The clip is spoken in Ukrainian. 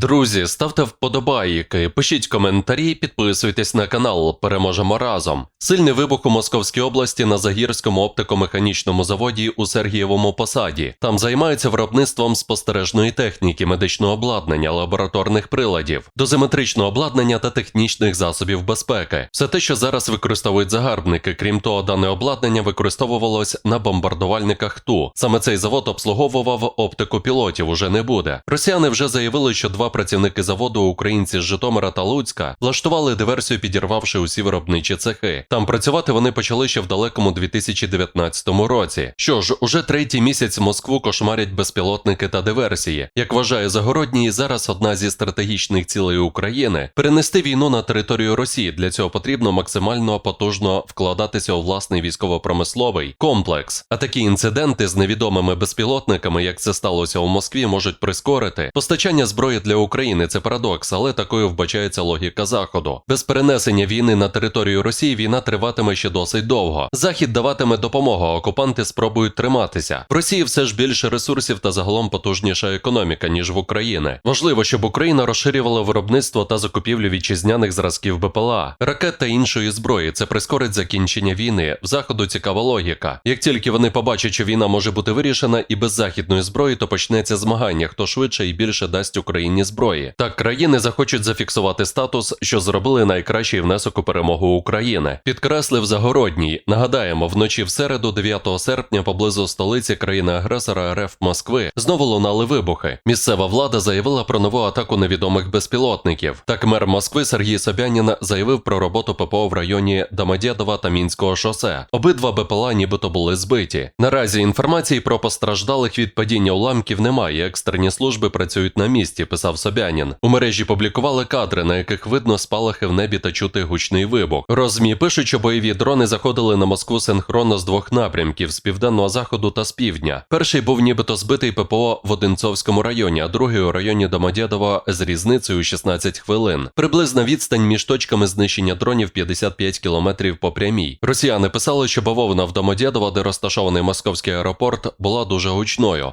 Друзі, ставте вподобайки, пишіть коментарі, підписуйтесь на канал. Переможемо разом. Сильний вибух у Московській області на Загірському оптико-механічному заводі у Сергієвому посаді. Там займаються виробництвом спостережної техніки, медичного обладнання, лабораторних приладів, дозиметричного обладнання та технічних засобів безпеки. Все те, що зараз використовують загарбники. Крім того, дане обладнання використовувалось на бомбардувальниках ТУ. Саме цей завод обслуговував оптику пілотів. Уже не буде. Росіяни вже заявили, що два працівники заводу, українці з Житомира та Луцька, влаштували диверсію, підірвавши усі виробничі цехи. Там працювати вони почали ще в далекому 2019 році. Що ж, уже третій місяць Москву кошмарять безпілотники та диверсії. Як вважає Загородній, зараз одна зі стратегічних цілей України перенести війну на територію Росії. Для цього потрібно максимально потужно вкладатися у власний військово-промисловий комплекс. А такі інциденти з невідомими безпілотниками, як це сталося у Москві, можуть прискорити постачання зброї для України. Це парадокс, але такою вбачається логіка заходу. Без перенесення війни на територію Росії війна триватиме ще досить довго. Захід даватиме допомогу, а окупанти спробують триматися. В Росії все ж більше ресурсів та загалом потужніша економіка ніж в Україні. Важливо, щоб Україна розширювала виробництво та закупівлю вітчизняних зразків БПЛА, ракет та іншої зброї. Це прискорить закінчення війни. В заходу цікава логіка. Як тільки вони побачать, що війна може бути вирішена і без західної зброї, то почнеться змагання, хто швидше і більше дасть Україні зброї. Так країни захочуть зафіксувати статус, що зробили найкращий внесок у перемогу України. Підкреслив Загородній. Нагадаємо, вночі в середу, 9 серпня, поблизу столиці країни-агресора РФ Москви знову лунали вибухи. Місцева влада заявила про нову атаку невідомих безпілотників. Так мер Москви Сергій Собянін заявив про роботу ППО в районі Домодєдова та Мінського шосе. Обидва БПЛА нібито були збиті. Наразі інформації про постраждалих від падіння уламків немає. Екстрені служби працюють на місці, писав Собянін. У мережі публікували кадри, на яких видно спалахи в небі та чути гучний вибух. Розмі пишуть, що бойові дрони заходили на Москву синхронно з двох напрямків з південного заходу та з півдня. Перший був нібито збитий ППО в Одинцовському районі, а другий у районі Домодєдова з різницею у 16 хвилин. Приблизна відстань між точками знищення дронів 55 кілометрів по прямій. Росіяни писали, що бавовна в Домодєдово, де розташований московський аеропорт, була дуже гучною.